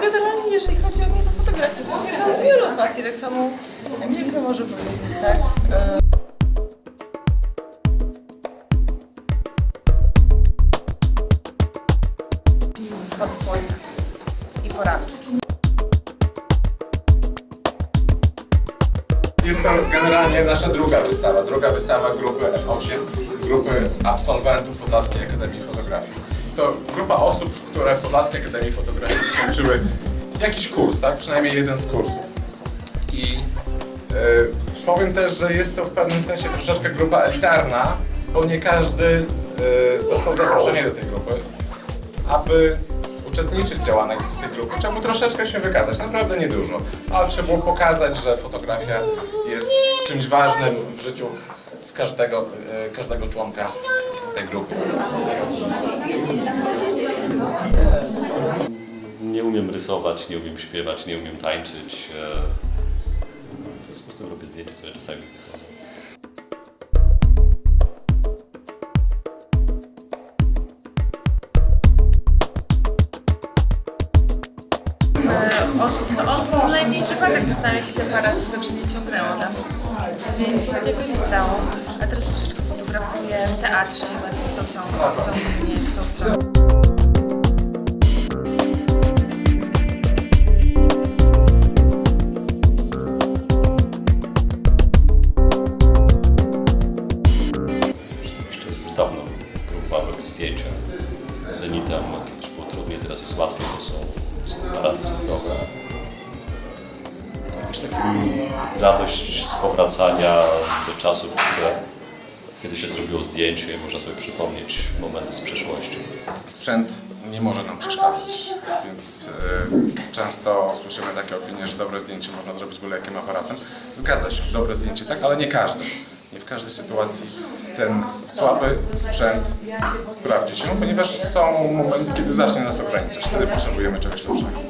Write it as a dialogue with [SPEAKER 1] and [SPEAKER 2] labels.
[SPEAKER 1] jeżeli chodzi o mnie, to fotografia to jest jedna z wielu pasji, tak samo Emilka może powiedzieć, tak? E, Wschody słońca i poranki.
[SPEAKER 2] Jest to generalnie nasza druga wystawa. Druga wystawa grupy F8, grupy absolwentów Podlaskiej Akademii Fotografii. To grupa osób, które w Podlaskiej Akademii Fotografii skończyły jakiś kurs, tak? Przynajmniej jeden z kursów. I e, powiem też, że jest to w pewnym sensie troszeczkę grupa elitarna, bo nie każdy e, dostał zaproszenie do tej grupy, aby uczestniczyć w działaniach w tej grupie. Trzeba było troszeczkę się wykazać, naprawdę niedużo, ale trzeba było pokazać, że fotografia jest czymś ważnym w życiu z każdego, e, każdego członka tej grupy.
[SPEAKER 3] Rysować, nie umiem śpiewać, nie umiem tańczyć. e, W związku z tym robię zdjęcia, które czasami wychodzą.
[SPEAKER 1] Od, od najmniejszych lat, jak dostałam jakiś aparat, to zawsze mnie ciągnęło tam. Więc tak jakoś zostało. A teraz troszeczkę fotografuję w teatrze, bardziej w tą ciągu, ciągnie mnie w tą stronę.
[SPEAKER 3] Zdjęcia zenitem, kiedyś było trudniej, teraz jest łatwiej, bo są, są aparaty cyfrowe. Jakaś taka radość z powracania do czasów, które kiedy się zrobiło zdjęcie i można sobie przypomnieć momenty z przeszłości.
[SPEAKER 2] Sprzęt nie może nam przeszkadzać, więc e, często słyszymy takie opinie, że dobre zdjęcie można zrobić byle jakim aparatem. Zgadza się, dobre zdjęcie, tak, ale nie każde. Nie w każdej sytuacji ten słaby sprzęt sprawdzi się, ponieważ są momenty, kiedy zacznie nas ograniczać. Wtedy potrzebujemy czegoś lepszego.